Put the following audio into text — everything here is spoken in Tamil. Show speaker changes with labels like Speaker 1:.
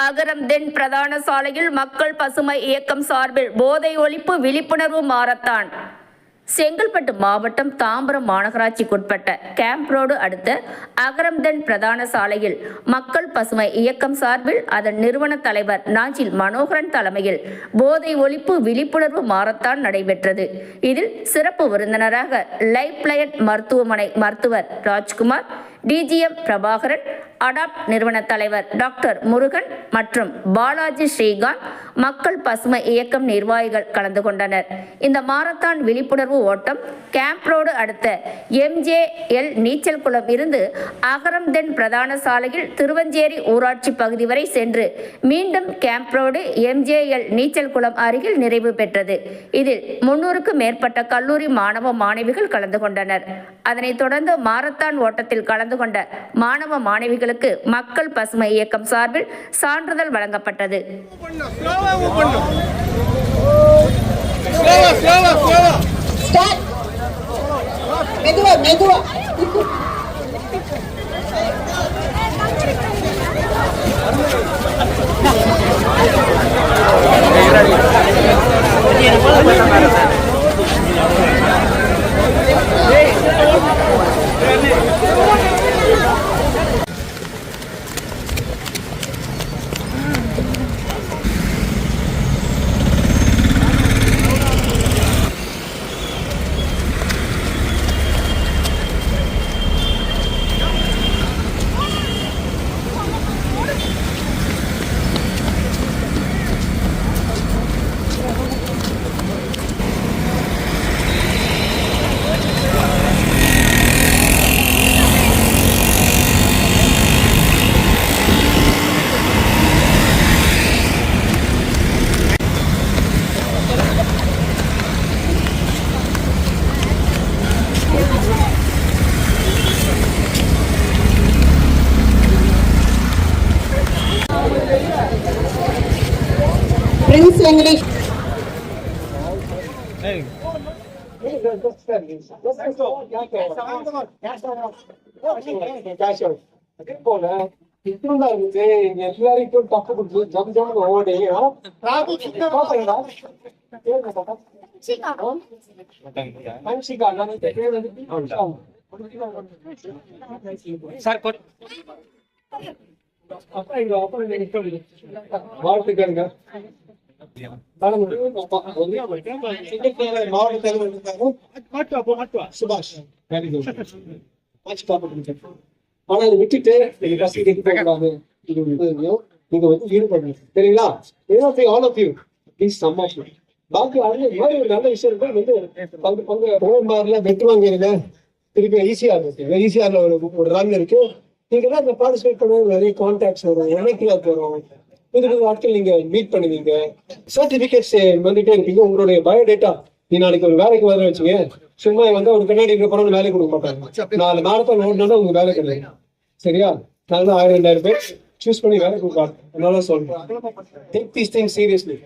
Speaker 1: அகரம் தென் பிரதான சாலையில் மக்கள் பசுமை இயக்கம் சார்பில் போதை ஒழிப்பு விழிப்புணர்வு மாரத்தான். செங்கல்பட்டு மாவட்டம் தாம்பரம் மாநகராட்சிக்குட்பட்ட கேம்ப் ரோடு அடுத்த அகரம்தன் பிரதான சாலையில் மக்கள் பசுமை இயக்கம் சார்பில் அதன் நிறுவன தலைவர் நாஞ்சில் மனோகரன் தலைமையில் போதை ஒழிப்பு விழிப்புணர்வு மாரத்தான் நடைபெற்றது. இதில் சிறப்பு விருந்தினராக லைஃப் லயன் மருத்துவமனை மருத்துவர் ராஜ்குமார் டிஜிஎம் பிரபாகரன் அடாப்ட் நிறுவன தலைவர் டாக்டர் முருகன் மற்றும் பாலாஜி ஸ்ரீகாந்த் மக்கள் பசுமை இயக்கம் நிர்வாகிகள் கலந்து கொண்டனர். இந்த மாரத்தான் விழிப்புணர்வு ஓட்டம் கேம்ப் ரோடு அடுத்த எம்ஜேஎல் நீச்சல் குளம் இருந்து அகரம்தென் பிரதான சாலையில் திருவஞ்சேரி ஊராட்சி பகுதி வரை சென்று மீண்டும் கேம்ப் ரோடு எம்ஜேஎல் நீச்சல் குளம் அருகில் நிறைவு பெற்றது. இதில் முன்னூறுக்கும் மேற்பட்ட கல்லூரி மாணவ மாணவிகள் கலந்து கொண்டனர். அதனைத் தொடர்ந்து மாரத்தான் ஓட்டத்தில் கலந்து கொண்ட மாணவ மாணவிகளுக்கு மக்கள் பசுமை இயக்கம் சார்பில் சான்றிதழ் வழங்கப்பட்டது.
Speaker 2: மெதுவா மெதுவா. பிரின்ஸ் வெங்கடேஷ்
Speaker 3: எல்லாருக்கும் தப்பு கொடுத்து ஜம் ஜம் ஓடி வாழ்த்துக்கங்க மாவட்ட தலைவர் இருந்தாலும்
Speaker 4: மாட்டுவா போ மாட்டுவா
Speaker 3: சுபாஷ் ஆனா இதை விட்டுட்டு நீங்க நீங்க வந்து ஈடுபடணும் சரிங்களா எல்லாத்தையும் all of you please some of பாக்கி அது மாதிரி ஒரு நல்ல விஷயம் இருக்கு. வந்து பங்கு பங்கு திருப்பி ஈஸியாக இருக்கு ஈஸியாக ஒரு ஒரு ரன் இருக்கு. நீங்க தான் இந்த பார்ட்டிசிபேட் பண்ண நிறைய கான்டாக்ட்ஸ் வரும். இணைக்கிலாத் வரும் புது புது ஆட்கள் நீங்க மீட் பண்ணுவீங்க. சர்டிபிகேட்ஸ் வந்துட்டே இருப்பீங்க உங்களுடைய பயோடேட்டா நீ நாளைக்கு ஒரு வேலைக்கு வர வச்சுங்க சும்மா வந்து ஒரு கண்ணாடி இருக்க போறோம் வேலை கொடுக்க மாட்டாங்க. நாலு மாரத்தான் ஓடணும்னா உங்க வேலை கிடையாது. சரியா? நாங்க ஆயிரம் ரெண்டாயிரம் பேர் சூஸ் பண்ணி வேலை கொடுப்பாங்க அதனால சொல்றேன். Take these thing seriously